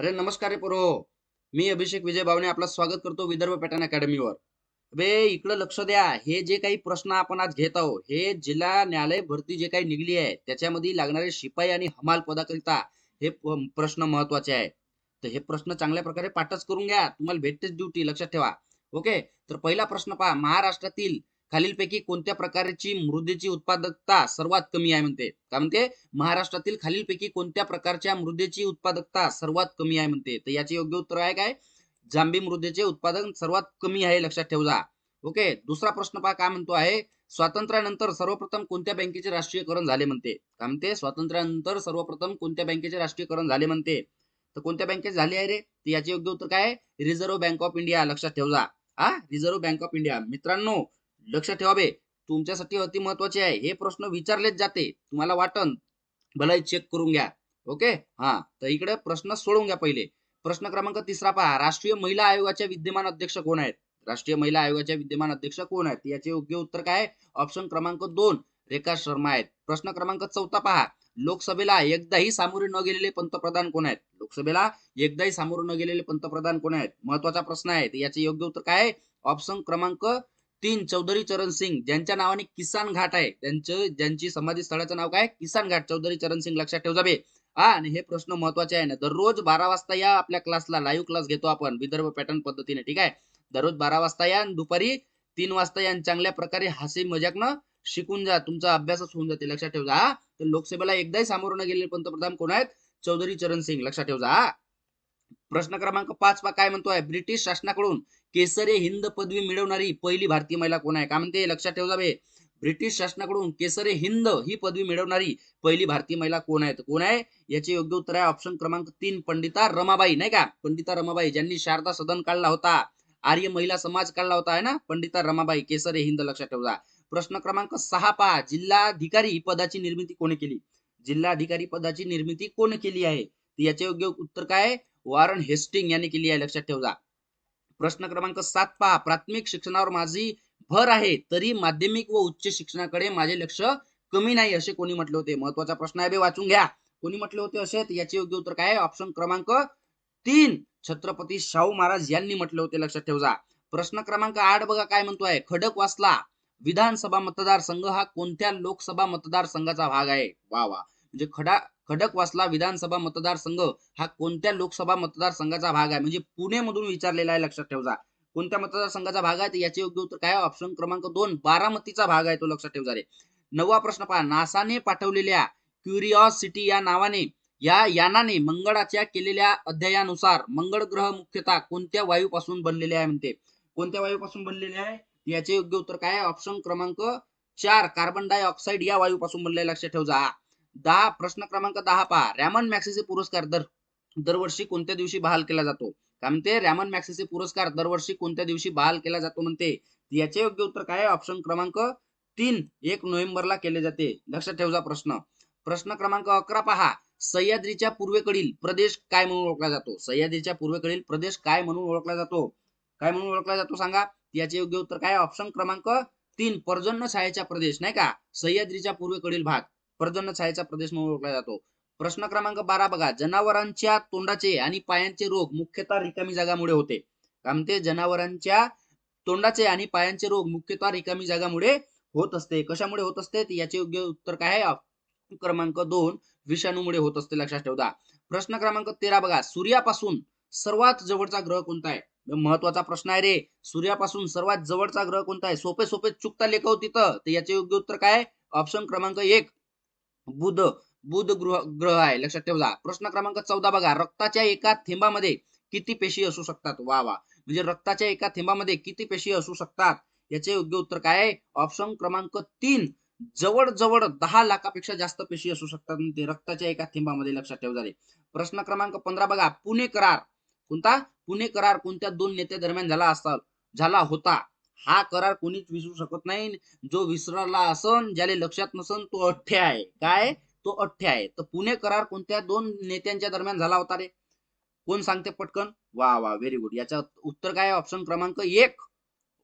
अरे नमस्कार रे पोरो. मी अभिषेक विजय भावने आपलं स्वागत करतो विदर्भ पॅटर्न अकॅडमीवर. बे इकडं लक्ष द्या. हे जे काही प्रश्न आपण आज घेत आहोत हे जिल्हा न्यायालय भरती जे काही निघली आहे त्याच्यामध्ये लागणारे शिपाई आणि हमाल पदाकरिता हे प्रश्न महत्त्वाचे आहे तर हे प्रश्न चांगल्या प्रकारे पाठच करून घ्या. तुम्हाला भेटतेच ड्युटी लक्षात ठेवा. ओके तर पहिला प्रश्न पहा. महाराष्ट्रातील खालीलपैकी कोणत्या प्रकारची मृदेची उत्पादकता सर्वात कमी आहे म्हणते? काय म्हणते? महाराष्ट्रातील खालीलपैकी कोणत्या प्रकारच्या मृदेची उत्पादकता सर्वात कमी आहे म्हणते? तर याचे योग्य उत्तर आहे काय? जांभी मृदेचे उत्पादन सर्वात कमी आहे लक्षात ठेवजा. ओके दुसरा प्रश्न पहा काय म्हणतो आहे? स्वातंत्र्यानंतर सर्वप्रथम कोणत्या बँकेचे राष्ट्रीयकरण झाले म्हणते? काय म्हणते? स्वातंत्र्यानंतर सर्वप्रथम कोणत्या बँकेचे राष्ट्रीयकरण झाले म्हणते? तर कोणत्या बँकेत झाले आहे रे? तर याचे योग्य उत्तर काय रिझर्व्ह बँक ऑफ इंडिया लक्षात ठेवजा. हा रिझर्व्ह बँक ऑफ इंडिया. मित्रांनो लक्षात ठेवा बे. तुमच्यासाठी अति महत्त्वाचे आहे. हे प्रश्न विचारलेच जाते. तुम्हाला वाटन. भलाई चेक करून घ्या. ओके? हा. तर इकडे प्रश्न सोडून घ्या पहिले. प्रश्न क्रमांक तिसरा पहा. राष्ट्रीय महिला आयोगाच्या विद्यमान अध्यक्ष कोण आहेत? राष्ट्रीय महिला आयोगाच्या विद्यमान अध्यक्ष कोण आहेत? याचे योग्य उत्तर काय ऑप्शन क्रमांक दोन. रेखा शर्मा आहेत. प्रश्न क्रमांक चौथा पहा. लोकसभेला एकदाही सामोरे न गेलेले पंतप्रधान कोण आहेत? लोकसभेला एकदाही सामोरे न गेलेले पंतप्रधान कोण आहेत? महत्त्वाचा प्रश्न आहे. याचे योग्य उत्तर काय आहे? ऑप्शन क्रमांक तीन चौधरी चरण सिंग ज्यांच्या नावाने किसान घाट आहे. त्यांचं ज्यांची समाधी स्थळाचं नाव काय? किसान घाट. चौधरी चरण सिंग लक्षात ठेव जावे हा आणि हे प्रश्न महत्त्वाचे आहे ना. दररोज बारा वाजता या आपल्या क्लासला लाईव्ह क्लास घेतो आपण विदर्भ पॅटर्न पद्धतीने ठीक आहे? दररोज बारा वाजता या दुपारी तीन वाजता या चांगल्या प्रकारे हसी मजाकनं शिकून जा. तुमचा अभ्यासच होऊन जाते. लक्षात ठेव जा हा. तर लोकसभेला एकदाही सामोरं गेलेले पंतप्रधान कोण आहेत? चौधरी चरण सिंग. लक्षात ठेव जा प्रश्न क्रमांक पाच पा काय म्हणतोय? ब्रिटिश शासनाकडून केसरे हिंद पदवी मिळवणारी पहिली भारतीय महिला कोण आहे? काय म्हणते? लक्षात ठेव जावे ब्रिटिश शासनाकडून केसरे हिंद ही पदवी मिळवणारी पहिली भारतीय महिला कोण आहे? कोण आहे? याचे योग्य उत्तर आहे ऑप्शन क्रमांक तीन पंडिता रमाबाई नाही का? पंडिता रमाबाई ज्यांनी शारदा सदन काढला होता. आर्य महिला समाज काढला होता आहे ना? पंडिता रमाबाई केसरे हिंद लक्षात ठेवा प्रश्न क्रमांक सहा पहा. जिल्हाधिकारी पदाची निर्मिती कोणी केली? जिल्हाधिकारी पदाची निर्मिती कोण केली आहे? याचे योग्य उत्तर काय आहे? वॉरन हेस्टिंग यांनी केली आहे लक्षात ठेवा प्रश्न क्रमांक सात पहा. प्राथमिक शिक्षणावर माझी भर आहे तरी माध्यमिक व उच्च शिक्षणाकडे माझे लक्ष कमी नाही असे कोणी म्हटले होते? महत्त्वाचा प्रश्न आहे वाचून घ्या. कोणी म्हटले होते असे? याचे योग्य उत्तर काय ऑप्शन क्रमांक तीन. छत्रपती शाहू महाराज यांनी म्हटले होते लक्षात ठेवजा. प्रश्न क्रमांक आठ बघा काय म्हणतोय. खडकवासला विधानसभा मतदारसंघ हा कोणत्या लोकसभा मतदारसंघाचा भाग आहे? वा वा. म्हणजे खडा खडकवासला विधानसभा मतदारसंघ हा कोणत्या लोकसभा मतदारसंघाचा भाग आहे? म्हणजे पुणे मधून विचारलेला आहे लक्षात ठेवजा. कोणत्या मतदारसंघाचा भाग आहे? याचे योग्य उत्तर काय ऑप्शन क्रमांक दोन बारामतीचा भाग आहे तो लक्षात ठेवा रे. नववा प्रश्न पहा. नासाने पाठवलेल्या क्युरिओसिटी या नावाने या यानाने मंगळाच्या केलेल्या अध्ययानुसार मंगळ ग्रह मुख्यतः कोणत्या वायूपासून बनलेले आहे म्हणते? कोणत्या वायूपासून बनलेले आहे? याचे योग्य उत्तर काय आहे? ऑप्शन क्रमांक चार कार्बन डायऑक्साईड या वायूपासून बनले लक्षात ठेवा दहा प्रश्न क्रमांक दहा पहा. रॅमन मॅक्सेसे पुरस्कार दर दरवर्षी कोणत्या दिवशी बहाल केला जातो? काय म्हणते? रॅमन मॅक्सेसे पुरस्कार दरवर्षी कोणत्या दिवशी बहाल केला जातो म्हणते? याचे योग्य उत्तर काय ऑप्शन क्रमांक तीन एक नोव्हेंबरला केले जाते. लक्षात ठेवजा प्रश्न. प्रश्न क्रमांक अकरा पहा. सह्याद्रीच्या पूर्वेकडील प्रदेश काय म्हणून ओळखला जातो? सह्याद्रीच्या पूर्वेकडील प्रदेश काय म्हणून ओळखला जातो? काय म्हणून ओळखला जातो सांगा? याचे योग्य उत्तर काय ऑप्शन क्रमांक तीन पर्जन्य छायेचा प्रदेश नाही का? सह्याद्रीच्या पूर्वेकडील भाग. पर्जन्य छायेचा प्रदेश म्हणून ओळखला जातो. प्रश्न क्रमांक बारा बघा. जनावरांच्या तोंडाचे आणि पायांचे रोग मुख्यतः रिकामी जागामुळे होते. काय म्हणते? जनावरांच्या तोंडाचे आणि पायांचे रोग मुख्यतः रिकामी जागामुळे होत असते. कशामुळे होत असते? याचे योग्य उत्तर काय आहे? क्रमांक दोन विषाणूमुळे होत असते. लक्षात ठेवता. प्रश्न क्रमांक तेरा बघा. सूर्यापासून सर्वात जवळचा ग्रह कोणता आहे? महत्त्वाचा प्रश्न आहे रे. सूर्यापासून सर्वात जवळचा ग्रह कोणता आहे? सोपे सोपे चुकता लेखव तिथं तर. याचे योग्य उत्तर काय आहे? ऑप्शन क्रमांक एक बुध बुध ग्रह ग्रह आहे. लक्षात ठेवा प्रश्न क्रमांक चौदा बघा. रक्ताच्या एका थेंबामध्ये किती पेशी असू शकतात? वा वा. म्हणजे रक्ताच्या एका थेंबामध्ये किती पेशी असू शकतात? याचे योग्य उत्तर काय आहे? ऑप्शन क्रमांक तीन. जवळ जवळ दहा लाखापेक्षा जास्त पेशी असू शकतात ते रक्ताच्या एका थेंबामध्ये लक्षात ठेवा प्रश्न क्रमांक पंधरा बघा. पुणे करार. कोणता? पुणे करार कोणत्या दोन नेत्या दरम्यान झाला असता झाला होता. हा करार कोणीच विसरू शकत नाही. जो विसरला असन ज्याला लक्षात नसन तो अठ्ठे आहे. काय? तो अठ्ठे आहे. तर पुणे करार कोणत्या दोन नेत्यांच्या दरम्यान झाला होता रे? कोण सांगते पटकन? वा वा व्हेरी गुड याचं उत्तर काय ऑप्शन क्रमांक एक.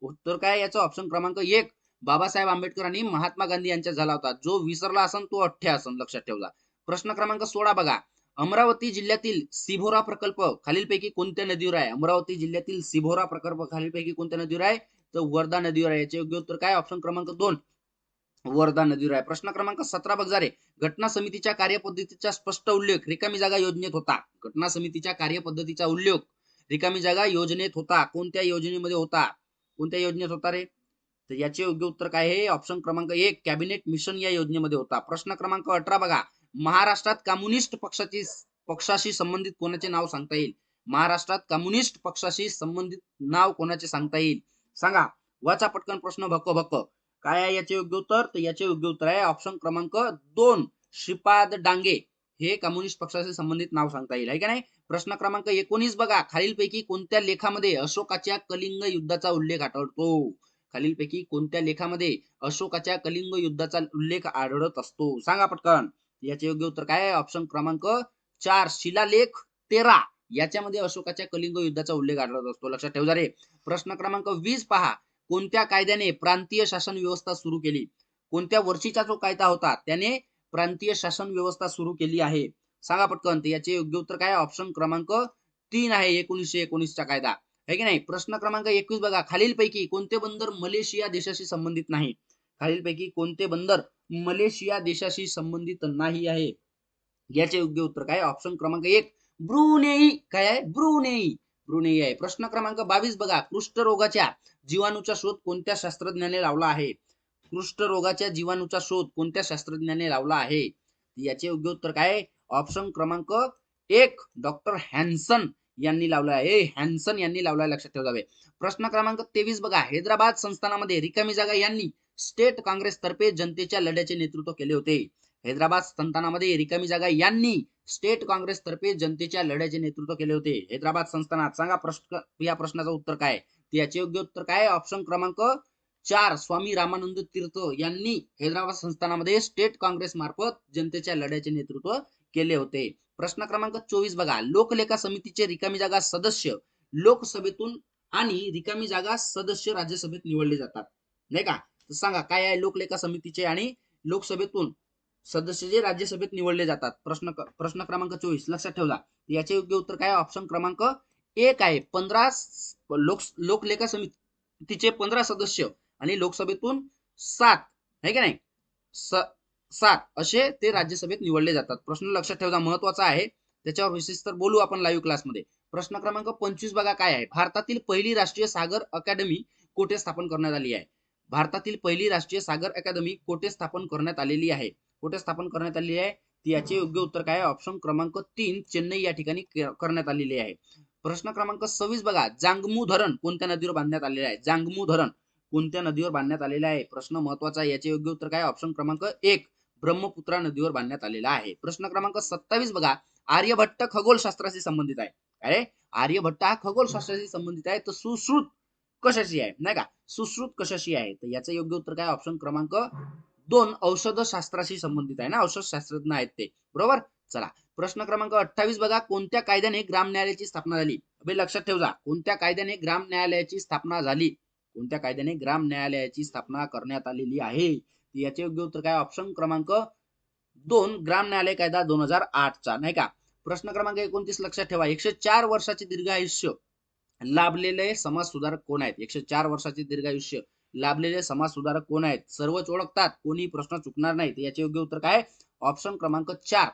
उत्तर काय याचा ऑप्शन क्रमांक एक. बाबासाहेब आंबेडकर आणि महात्मा गांधी यांच्या झाला होता. जो विसरला असन तो अठ्ठे असन लक्षात ठेवला प्रश्न क्रमांक सोळा बघा. अमरावती जिल्ह्यातील सिभोरा प्रकल्प खालीलपैकी कोणत्या नदीवर आहे? अमरावती जिल्ह्यातील सिभोरा प्रकल्प खालीलपैकी कोणत्या नदीवर आहे? तर वर्धा नदीवर आहे याचे योग्य उत्तर काय? ऑप्शन क्रमांक दोन. वर्धा नदीवर आहे प्रश्न क्रमांक सतरा बघजारे घटना समितीच्या कार्यपद्धतीचा स्पष्ट उल्लेख रिकामी जागा योजनेत होता. घटना समितीच्या कार्यपद्धतीचा उल्लेख रिकामी जागा योजनेत होता. कोणत्या योजनेमध्ये होता? कोणत्या योजनेत होता रे? तर याचे योग्य उत्तर काय आहे? ऑप्शन क्रमांक एक कॅबिनेट मिशन या योजनेमध्ये होता. प्रश्न क्रमांक अठरा बघा. महाराष्ट्रात कम्युनिस्ट पक्षाची पक्षाशी संबंधित कोणाचे नाव सांगता येईल? महाराष्ट्रात कम्युनिस्ट पक्षाशी संबंधित नाव कोणाचे सांगता येईल? सांगा. वाचा पटकन प्रश्न भक्क भक्क. काय आहे याचे योग्य उत्तर? तर याचे योग्य उत्तर आहे ऑप्शन क्रमांक दोन श्रीपाद डांगे. हे कम्युनिस्ट पक्षाशी संबंधित नाव सांगता येईल आहे का नाही? प्रश्न क्रमांक एकोणीस बघा. खालीलपैकी कोणत्या लेखामध्ये अशोकाच्या कलिंग युद्धाचा उल्लेख आढळतो? खालीलपैकी कोणत्या लेखामध्ये अशोकाच्या कलिंग युद्धाचा उल्लेख आढळत असतो? सांगा पटकन. याचे योग्य उत्तर काय आहे? ऑप्शन क्रमांक चार शिलालेख तेरा. याच्यामध्ये अशोकाच्या कलिंग युद्धाचा उल्लेख आढळत असतो. लक्षात ठेवा रे प्रश्न क्रमांक वीस पहा. कोणत्या कायद्याने प्रांतीय शासन व्यवस्था सुरू केली? कोणत्या वर्षीचा जो कायदा होता त्याने प्रांतीय शासन व्यवस्था सुरू केली आहे? सांगा पटकन याचे योग्य उत्तर काय ऑप्शन क्रमांक तीन आहे एकोणीसशे एकोणीसचा कायदा. आहे की नाही? प्रश्न क्रमांक एकवीस बघा. खालीलपैकी कोणते बंदर मलेशिया देशाशी संबंधित नाही? खालीलपैकी कोणते बंदर मलेशिया देशाशी संबंधित नाही आहे? याचे योग्य उत्तर काय ऑप्शन क्रमांक एक. ब्रुनेई. काय आहे? ब्रुनेई. ब्रुनेई आहे. प्रश्न क्रमांक बावीस बघा. कुष्ठरोगाच्या जीवाणूचा शोध कोणत्या शास्त्रज्ञाने लावला आहे? कुष्ठरोगाच्या जीवाणूचा शोध कोणत्या शास्त्रज्ञाने लावला आहे? याचे योग्य उत्तर काय ऑप्शन क्रमांक एक डॉक्टर हॅन्सन यांनी लावला आहे. हॅन्सन यांनी लावला लक्षात ठेवावे प्रश्न क्रमांक तेवीस बघा. हैदराबाद संस्थानामध्ये रिकामी जागा यांनी स्टेट काँग्रेस तर्फे जनतेच्या लढ्याचे नेतृत्व केले होते. हैदराबाद संस्थानामध्ये रिकामी जागा यांनी स्टेट काँग्रेस तर्फे जनतेच्या लढ्याचे नेतृत्व केले होते. हैदराबाद संस्थानात सांगा प्रश्न या प्रश्नाचं उत्तर काय? याचे योग्य उत्तर काय? ऑप्शन क्रमांक चार स्वामी रामानंद तीर्थ यांनी हैदराबाद संस्थानामध्ये स्टेट काँग्रेस मार्फत जनतेच्या लढ्याचे नेतृत्व केले होते. प्रश्न क्रमांक चोवीस बघा. लोकलेखा समितीचे रिकामी जागा सदस्य लोकसभेतून आणि रिकामी जागा सदस्य राज्यसभेत निवडले जातात. नाही का? सांगा काय आहे लोकलेखा समितीचे आणि लोकसभेतून? सदस्य जे राज्यसभेत निवडले जातात प्रश्न प्रश्न क्रमांक चोवीस लक्षात ठेवला. याचे योग्य उत्तर काय? ऑप्शन क्रमांक एक आहे पंधरा लोक लोकलेखा समितीचे पंधरा सदस्य आणि लोकसभेतून सात आहे की नाही? सात असे ते राज्यसभेत निवडले जातात. प्रश्न लक्षात ठेवला महत्त्वाचा आहे. त्याच्यावर विशेष तर बोलू आपण लाईव्ह क्लासमध्ये प्रश्न क्रमांक पंचवीस बघा काय आहे. भारतातील पहिली राष्ट्रीय सागर अकॅडमी कोठे स्थापन करण्यात आली आहे? भारतातील पहिली राष्ट्रीय सागर अकादमी कोठे स्थापन करण्यात आलेली आहे? कुठे स्थापन करण्यात आलेली आहे? याचे योग्य उत्तर काय ऑप्शन क्रमांक तीन चेन्नई या ठिकाणी करण्यात आलेली आहे. प्रश्न क्रमांक सव्वीस बघा. जांगमू धरण कोणत्या नदीवर बांधण्यात आलेले आहे? जांगमू धरण कोणत्या नदीवर बांधण्यात आलेले आहे? प्रश्न महत्त्वाचा आहे. याचे योग्य उत्तर काय ऑप्शन क्रमांक एक ब्रह्मपुत्रा नदीवर बांधण्यात आलेला आहे. प्रश्न क्रमांक सत्तावीस बघा. आर्यभट्ट खगोलशास्त्राशी संबंधित आहे. अरे आर्यभट्ट हा खगोलशास्त्राशी संबंधित आहे. तर सुश्रुत कशाशी आहे? नाही का? सुश्रुत कशाशी आहे? तर याचं योग्य उत्तर काय ऑप्शन क्रमांक दोन औषधशास्त्राशी संबंधित आहे ना? औषध शास्त्रज्ञ आहेत ते. बरोबर? चला. प्रश्न क्रमांक अठ्ठावीस बघा. कोणत्या कायद्याने ग्राम न्यायालयाची स्थापना झाली? लक्षात लक्षात जा कोणत्या कायद्याने ग्राम न्यायालयाची स्थापना झाली? कोणत्या कायद्याने ग्राम न्यायालयाची स्थापना करण्यात आलेली आहे? याचे योग्य उत्तर काय? ऑप्शन क्रमांक दोन ग्राम न्यायालय कायदा दोन हजार आठचा. नाही का? प्रश्न क्रमांक एकोणतीस लक्षात ठेवा. एकशे चार वर्षाचे दीर्घ आयुष्य लाभलेले समाज सुधारक कोण आहेत? एकशे चार वर्षाचे दीर्घ आयुष्य लाभलेले समाज सुधारक कोण आहेत? सर्वच ओळखतात. कोणी प्रश्न चुकणार नाहीत याचे योग्य उत्तर काय ऑप्शन क्रमांक चार.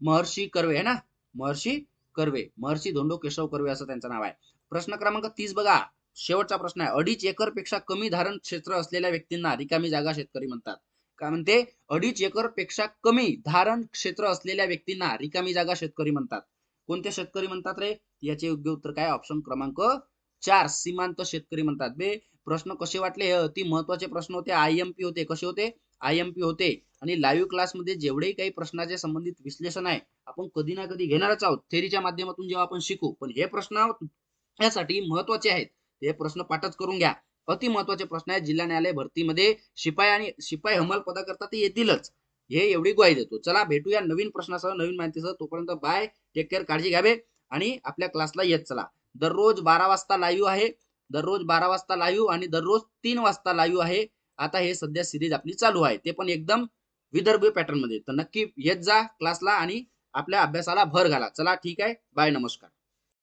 महर्षी कर्वे है ना? महर्षी कर्वे. महर्षी धोंडो केशव कर्वे असं त्यांचं नाव आहे. प्रश्न क्रमांक तीस बघा. शेवटचा प्रश्न आहे. अडीच एकरपेक्षा कमी धारण क्षेत्र असलेल्या व्यक्तींना रिकामी जागा शेतकरी म्हणतात. काय म्हणते? अडीच एकरपेक्षा कमी धारण क्षेत्र असलेल्या व्यक्तींना रिकामी जागा शेतकरी म्हणतात. कोणते शेतकरी म्हणतात रे? याचे योग्य उत्तर काय ऑप्शन क्रमांक चार सीमांत शेतकरी म्हणतात. बे प्रश्न कसे वाटले? हे अति महत्त्वाचे प्रश्न होते. आय एम पी होते. कसे होते? आय एम पी होते. आणि लाईव्ह क्लासमध्ये जेवढेही काही प्रश्नाचे संबंधित विश्लेषण आहे आपण कधी ना कधी घेणारच आहोत. थेरीच्या माध्यमातून जेव्हा आपण शिकू पण हे प्रश्न यासाठी महत्त्वाचे आहेत. हे प्रश्न पाठच करून घ्या. अति महत्त्वाचे प्रश्न आहेत. जिल्हा न्यायालय भरतीमध्ये शिपाई आणि शिपाई हमाल पदाकरता ते येतीलच. हे एवढी ग्वाही देतो. चला भेटूया नवीन प्रश्नासह नवीन माहितीसह. तोपर्यंत बाय टेक केअर काळजी घ्यावे आणि आपल्या क्लासला येत चला. दररोज बारा वाजता लाईव्ह आहे. दररोज बारा वाजता लाईव्ह आणि दररोज तीन वाजता लाईव्ह आहे. आता हे सध्या सिरीज आपली चालू आहे. ते पण एकदम विदर्भ पॅटर्नमध्ये. तर नक्की येत जा क्लासला आणि आपल्या अभ्यासाला भर घाला. चला ठीक आहे. बाय नमस्कार.